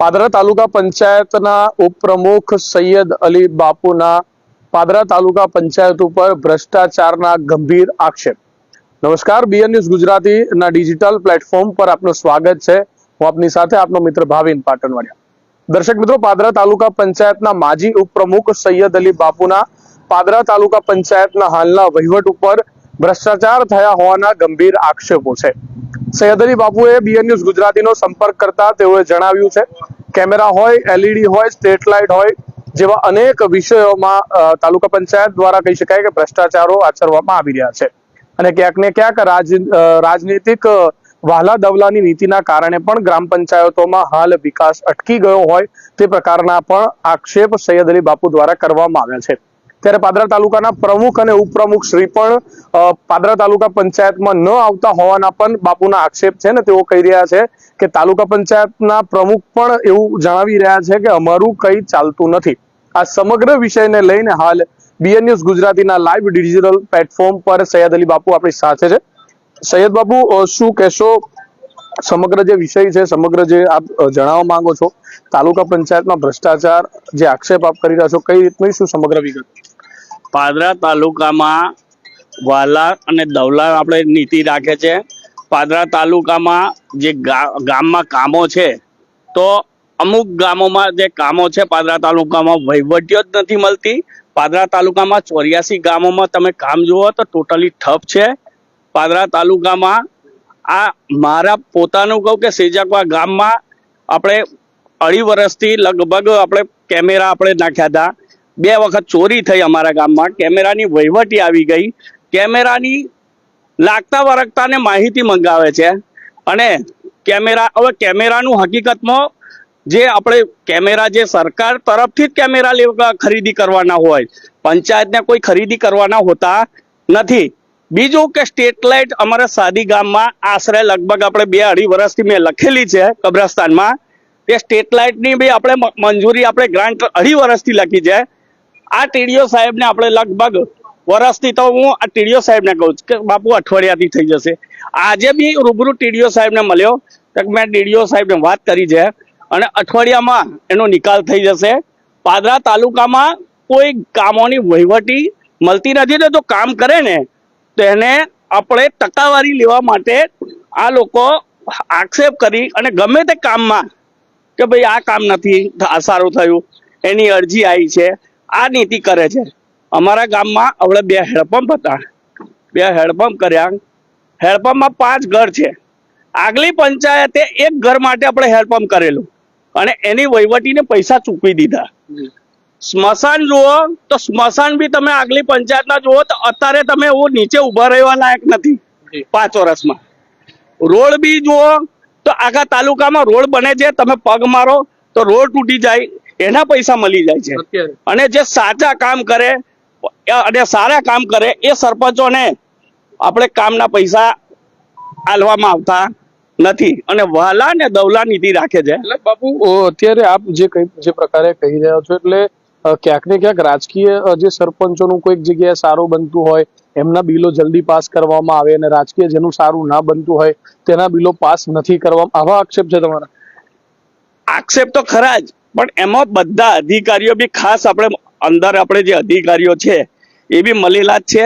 પાદરા તાલુકા પંચાયતના ઉપપ્રમુખ સૈયદ અલી બાપુના પાદરા તાલુકા પંચાયત ઉપર ભ્રષ્ટાચારના ગંભીર આક્ષેપ. નમસ્કાર, બીએન ન્યૂઝ ગુજરાતીના ડિજિટલ પ્લેટફોર્મ પર આપનું સ્વાગત છે. હું આપની સાથે આપનો મિત્ર ભાવિન પાટણવાડિયા. દર્શક મિત્રો, પાદરા તાલુકા પંચાયતના માજી ઉપપ્રમુખ સૈયદ અલી બાપુના પાદરા તાલુકા પંચાયતના હાલના વહીવટ ઉપર ભ્રષ્ટાચાર થયા હોવાના ગંભીર આક્ષેપો છે. સૈયદ અલી બીએન ન્યૂઝ ગુજરાતીનો સંપર્ક કરતા તેઓએ જણાવ્યું છે કેમેરા હોય એલઈડી હોય સ્ટ્રીટ લાઇટ હોય જેવા અનેક વિષયોમાં તાલુકા પંચાયત દ્વારા કહી શકાય કે ભ્રષ્ટાચારો આચરવામાં આવી રહ્યા છે. અને ક્યાંક ને ક્યાંક રાજ રાજનીતિક અ, દવલાની નીતિના કારણે પણ ગ્રામ પંચાયતોમાં હાલ વિકાસ અટકી ગયો હોય તે પ્રકારના પણ આક્ષેપ સૈયદ અલી બાપુ દ્વારા કરવામાં આવ્યા છે. ત્યારે પાદરા તાલુકાના પ્રમુખ અને ઉપપ્રમુખ શ્રી પણ પાદરા તાલુકા પંચાયતમાં ન આવતા હોવાના પણ બાપુના આક્ષેપ છે ને તેઓ કહી રહ્યા છે કે તાલુકા પંચાયતના પ્રમુખ પણ એવું જણાવી રહ્યા છે કે અમારું કંઈ ચાલતું નથી. આ સમગ્ર વિષયને લઈને હાલ બીએન ન્યૂઝ ગુજરાતીના લાઈવ ડિજિટલ પ્લેટફોર્મ પર સૈયદ અલી બાપુ આપણી સાથે છે. સૈયદ બાપુ શું કહેશો? સમગ્ર જે વિષય છે, સમગ્ર જે આપ જણાવવા માંગો છો, તાલુકા પંચાયતમાં ભ્રષ્ટાચાર જે આક્ષેપ આપ કરી રહ્યા છો, કઈ રીતની શું સમગ્ર વિગત? પાદરા તાલુકામાં વાલા અને દવલા આપણે નીતિ રાખે છે. પાદરા તાલુકામાં જે ગામમાં કામો છે, તો અમુક ગામોમાં જે કામો છે, પાદરા તાલુકામાં વહીવટીઓ જ નથી મળતી. પાદરા તાલુકામાં ચોર્યાસી ગામોમાં તમે કામ જુઓ તો ટોટલી ઠપ છે. પાદરા તાલુકામાં આ મારા પોતાનું કહું કે સેજાકવા ગામમાં આપણે અઢી વર્ષથી લગભગ આપણે કેમેરા આપણે નાખ્યા હતા. બે વખત ચોરી થઈ અમારા ગામમાં. કેમેરાની વહીવટી આવી ગઈ. કેમેરાની લાગતા વરગતાને માહિતી મંગાવે છે. અને કેમેરા, હવે કેમેરાનું હકીકતમાં જે આપણે કેમેરા, જે સરકાર તરફથી જ કેમેરા ખરીદી કરવાના હોય, પંચાયતને કોઈ ખરીદી કરવાના હોતા નથી. બીજું કે સ્ટેટ લાઇટ અમારા સાદી ગામમાં આશરે લગભગ આપણે બે અઢી વર્ષથી મેં લખેલી છે કબ્રસ્તાનમાં. તે સ્ટેટ લાઇટની બી આપણે મંજૂરી આપણે ગ્રાન્ટ અઢી વર્ષથી લખી છે. આ ટીડીઓ સાહેબને આપણે લગભગ વર્ષથી તો હું આ ટીડીઓ સાહેબને કહું છું કે બાપુ અઠવાડિયાથી થઈ જશે. આજે બી રૂબરૂ ટીડીઓ સાહેબને મળ્યો તો મેં ટીડીઓ સાહેબને વાત કરી છે અને અઠવાડિયામાં એનો નિકાલ થઈ જશે. પાદરા તાલુકામાં કોઈ કામોની વહીવટી મળતી નથી ને તો કામ કરે ને, તો એને આપણે ટકાવારી લેવા માટે આ લોકો આક્ષેપ કરી અને ગમે તે કામમાં કે ભાઈ આ કામ નથી, આ સારું થયું, એની અરજી આવી છે. આ નીતિ કરે છે. અમારા ગામમાં હવે બે હેડપંપ હતા. બે હેડપંપ કર્યા. હેડપંપમાં પાંચ ઘર છે. આગલી પંચાયતે એક ઘર માટે આપણે હેડપંપ કરેલું. અને એની વહીવટીને પૈસા ચૂકવી દીધા. સ્મશાન જુઓ તો સ્મશાન બી તમે આગલી પંચાયતના જુઓ તો અત્યારે તમે એવું નીચે ઊભા રહેવા લાયક નથી. પાંચ વર્ષમાં. રોડ બી જુઓ તો આખા તાલુકામાં રોડ બને છે. તમે પગ મારો તો રોડ તૂટી જાય. એના પૈસા મળી જાય છે. અને જે સાચા કામ કરે અને સારા કામ કરે એ સરપંચોને આપણે કામના પૈસા આલવામાં આવતા નથી. અને વહાલા ને દવલા નીતિ રાખે છે. એટલે બાપુ અત્યારે આપ જે કઈ જે પ્રકારે કહી રહ્યા છો એટલે ક્યાંક ને ક્યાંક રાજકીય જે સરપંચોનું કોઈક જગ્યાએ સારું બનતું હોય એમના બિલો જલ્દી પાસ કરવામાં આવે અને રાજકીય જેનું સારું ના બનતું હોય તેના બિલો પાસ નથી કરવામાં આવા આક્ષેપ છે તમારા? આક્ષેપ તો ખરા જ. પણ એમાં બધા અધિકારીઓ બી ખાસ આપણે અંદર આપણે જે અધિકારીઓ છે, એ બી મળેલા જ છે.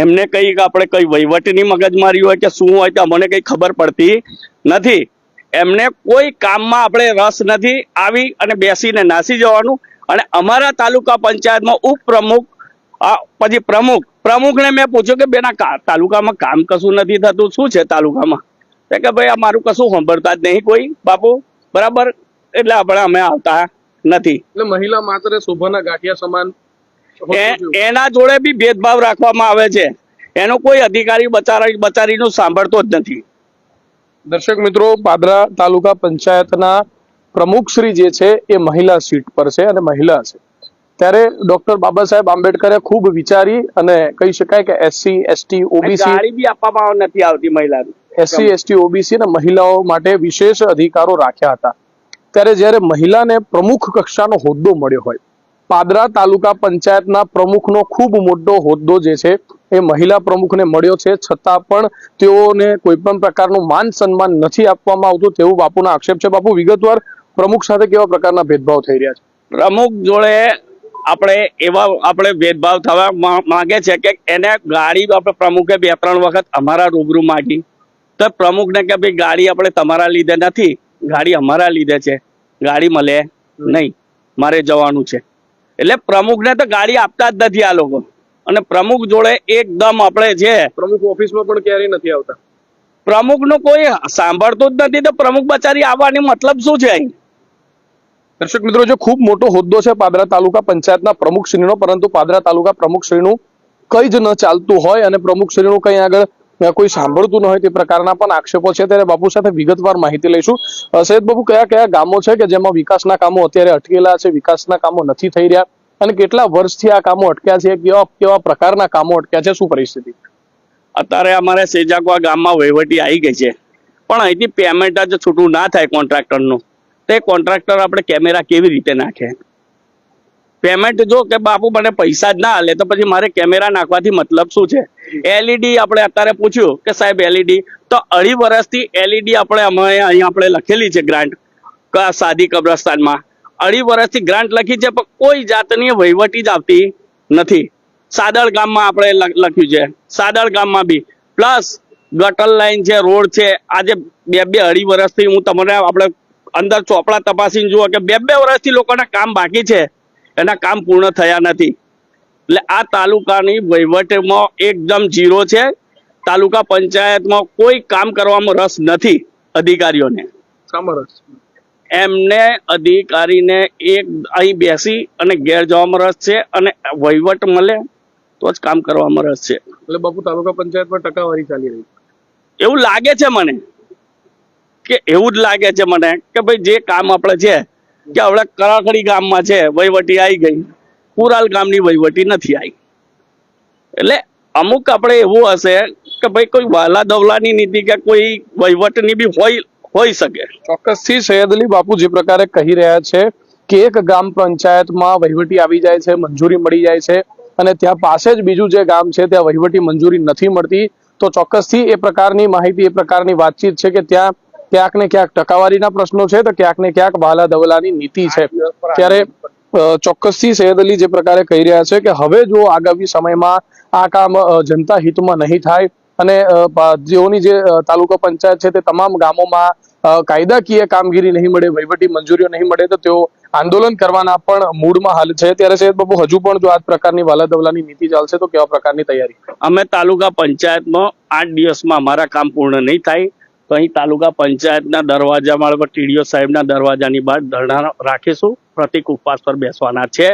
એમને કઈ આપણે કઈ વહીવટની મગજમારી હોય કે શું હોય તો અમને કઈ ખબર પડતી નથી. એમને કોઈ કામમાં આપણે રસ નથી આવી અને બેસીને નાસી જવાનું. અને અમારા તાલુકા પંચાયતમાં ઉપપ્રમુખ પછી પ્રમુખ, પ્રમુખને મેં પૂછ્યું કે બેના તાલુકામાં કામ કશું નથી થતું? શું છે તાલુકામાં? કે ભાઈ, આ મારું કશું સાંભળતા જ નહીં કોઈ બાપુ. બરાબર? એટલે આપણે અમે આવતા નથી. એટલે મહિલા માત્ર શોભાના ગાંઠિયા સમાન એના જોડે બી ભેદભાવ રાખવામાં આવે છે. એનો કોઈ અધિકારી બચારી બચારીનું સાંભળતો જ નથી. દર્શક મિત્રો પાદરા તાલુકા પંચાયતના પ્રમુખ શ્રી જે છે એ મહિલા સીટ પર છે અને મહિલા છે. ત્યારે ડોક્ટર બાબા સાહેબ આંબેડકરે ખૂબ વિચારી અને કહી શકાય કે એસસી એસટી ઓબીસી બી આપવામાં નથી આવતી મહિલા એસસી એસટી ઓબીસી અને મહિલાઓ માટે વિશેષ અધિકારો રાખ્યા હતા. ત્યારે જ્યારે મહિલાને પ્રમુખ કક્ષાનો હોદ્દો મળ્યો હોય, પાદરા તાલુકા પંચાયતના પ્રમુખનો ખૂબ મોટો હોદ્દો જે છે, એ મહિલા પ્રમુખને મળ્યો છે. છતાં પણ તેઓને કોઈ પણ પ્રકારનું માન સન્માન નથી આપવામાં આવતું તેવું બાપુના આક્ષેપ છે. બાપુ, વિગતવાર પ્રમુખ સાથે કેવા પ્રકારના ભેદભાવ થઈ રહ્યા છે? પ્રમુખ જોડે આપણે એવા, આપણે ભેદભાવ થવા માંગે છે કે એને ગાડી આપણે પ્રમુખે બે, ત્રણ વખત અમારા રૂબરૂ માગી. તો પ્રમુખને કે ભાઈ ગાડી આપણે તમારા લીધે નથી. ગાડી અમારા લીધે છે. ગાડી મળે નહીં. મારે જવાનું છે. એટલે પ્રમુખને તો ગાડી આપતા જ નથી આ લોકો. અને પ્રમુખ જોડે એકદમ આપણે છે પ્રમુખ ઓફિસમાં પણ ક્યારેય નથી આવતા. પ્રમુખનું કોઈ સાંભળતું જ નથી. તો પ્રમુખ બચારી આવવાની મતલબ શું છે અહીં? દર્શક મિત્રો જે ખૂબ મોટો હોદ્દો છે પાદરા તાલુકા પંચાયતના પ્રમુખશ્રીનો પરંતુ પાદરા તાલુકા પ્રમુખશ્રીનું કઈ જ ન ચાલતું હોય અને પ્રમુખશ્રીનું કઈ આગળ કોઈ સાંભળતું ન હોય તે પ્રકારના પણ આક્ષેપો છે. ત્યારે બાપુ સાથે વિગતવાર માહિતી લઈશું. સૈયદ બાબુ કયા કયા ગામો છે કે જેમાં વિકાસના કામો અત્યારે અટકેલા છે? વિકાસના કામો નથી થઈ રહ્યા. અને કેટલા વર્ષથી આ કામો અટક્યા છે? કેવા કેવા પ્રકારના કામો અટક્યા છે? શું પરિસ્થિતિ? અત્યારે અમારે સેજાકવા ગામમાં વહીવટી આવી ગઈ છે. પણ અહીંથી પેમેન્ટ જ છૂટું ના થાય કોન્ટ્રાક્ટરનું તે કોન્ટ્રાક્ટર આપણે કેમેરા કેવી રીતે નાખે? પેમેન્ટ જો કે બાપુ મને પૈસા જ ના હાલે તો પછી મારે કેમેરા નાખવાથી મતલબ શું છે? એલઈડી આપણે અત્યારે પૂછ્યું કે સાહેબ એલઈડી તો અઢી વર્ષથી એલઈડી આપણે અમે અહીંયા આપણે લખેલી છે ગ્રાન્ટ સાદી કબ્રસ્તાનમાં. અઢી વર્ષથી ગ્રાન્ટ લખી છે, પણ કોઈ જાતની વહીવટી જ આવતી નથી. સાદળ ગામમાં આપણે લખ્યું છે. સાદળ ગામમાં બી. પ્લસ ગટર લાઈન છે, રોડ છે, આજે બે બે અઢી વર્ષથી હું તમને આપણે અંદર ચોપડા તપાસીને જુઓ કે બે બે વર્ષથી લોકોના કામ બાકી છે. એના કામ પૂર્ણ થયા નથી. એટલે આ તાલુકાની વહીવટમાં એકદમ જીરો છે. તાલુકા પંચાયતમાં કોઈ કામ કરવામાં રસ નથી અધિકારીઓને. એમને અધિકારીને એક અહીં બેસી અને ઘેર જવામાં રસ છે અને વહીવટ મળે તો જ કામ કરવામાં રસ છે. એટલે બાપુ તાલુકા પંચાયતમાં ટકાવારી ચાલી રહી એવું લાગે છે મને કે એવું જ લાગે છે મને કે ભાઈ જે કામ આપણે છે કે હવે કરાખડી ગામમાં છે, વહીવટી આવી ગઈ. કુરાલ ગામની વહીવટી નથી આવી એટલે અમુક આપણે એવું હશે કે ભાઈ કોઈ વાલા દવલાની નીતિ કે કોઈ વહીવટની બી હોય હોઈ શકે. ચોક્કસથી સૈયદ અલી બાપુ જે પ્રકારે કહી રહ્યા છે કે એક ગામ પંચાયતમાં વહીવટી આવી જાય છે, મંજૂરી મળી જાય છે અને ત્યાં પાસે જ બીજું જે ગામ છે, ત્યાં વહીવટી મંજૂરી નથી મળતી, તો ચોક્કસથી એ પ્રકારની માહિતી, એ પ્રકારની વાતચીત છે કે ત્યાં ક્યાંક ને ક્યાંક ટકાવારીના પ્રશ્નો છે તો ક્યાંક ને ક્યાંક બાલા દવલાની નીતિ છે. ત્યારે ચોક્કસથી સૈયદ અલી જે પ્રકારે કહી રહ્યા છે કે હવે જો આગામી સમયમાં આ કામ જનતા હિતમાં નહીં થાય અને જેઓની જે તાલુકા પંચાયત છે તે તમામ ગામોમાં કાયદાકીય કામગીરી નહીં મળે, વહીવટી મંજૂરીઓ નહીં મળે તો તેઓ આંદોલન કરવાના પણ મૂડમાં હાલ છે. ત્યારે સૈયદ બાબુ હજુ પણ જો આ પ્રકારની વાલાદવલાની નીતિ ચાલશે તો કેવા પ્રકારની તૈયારી? અમે તાલુકા પંચાયતમાં આઠ દિવસમાં અમારા કામ પૂર્ણ નહીં થાય. તો અહીં તાલુકા પંચાયતના દરવાજામાં પર ટીડીઓ સાહેબના દરવાજાની બહાર ધરણા રાખીશું. પ્રતિક ઉપવાસ પર બેસવાના છે.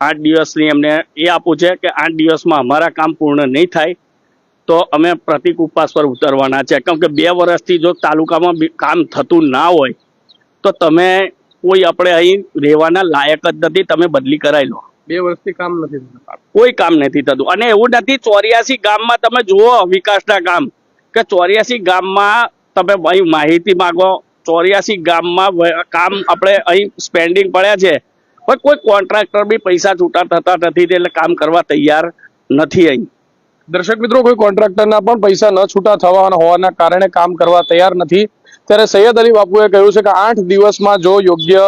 આઠ દિવસની એમને એ આપવું છે કે આઠ દિવસમાં અમારા કામ પૂર્ણ નહીં થાય તો અમે પ્રતિક ઉપવાસ પર ઉતરવાના છે. કેમ કે બે વર્ષથી જો તાલુકામાં કામ થતું ના હોય તો તમે કોઈ આપણે અહીં રહેવાના લાયક જ નથી. તમે બદલી કરાવી લો. બે વર્ષથી કામ નથી કોઈ કામ નથી થતું. અને એવું નથી ચોર્યાસી ગામમાં તમે જુઓ વિકાસના કામ કે ચોર્યાસી ગામમાં તમે અહીં માહિતી માગો, ચોર્યાસી ગામમાં કામ આપણે અહીં સ્પેન્ડિંગ પડ્યા છે. પણ કોઈ કોન્ટ્રાક્ટર બી પૈસા છૂટા થતા નથી એટલે કામ કરવા તૈયાર નથી અહીં. દર્શક મિત્રો, કોઈ કોન્ટ્રાક્ટરના પણ પૈસા ન છૂટા થવાના હોવાના કારણે કામ કરવા તૈયાર નથી. ત્યારે સૈયદ અલી બાપુએ કહ્યું છે કે આઠ દિવસમાં જો યોગ્ય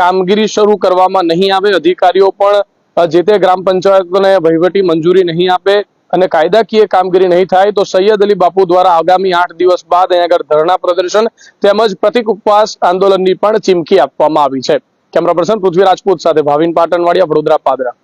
કામગીરી શરૂ કરવામાં નહીં આવે, અધિકારીઓ પણ જે તે ગ્રામ પંચાયતોને વહીવટી મંજૂરી નહીં આપે અને કાયદાકીય કામગીરી નહીં થાય તો સૈયદ અલી બાપુ દ્વારા આગામી આઠ દિવસ બાદ અહીંયા આગળ ધરણા પ્રદર્શન તેમજ પ્રતિક ઉપવાસ આંદોલનની પણ ચીમકી આપવામાં આવી છે. કેમેરા પર્સન પૃથ્વી રાજપૂત સાથે ભાવિન પાટણવાડિયા, વડોદરા, પાદરા.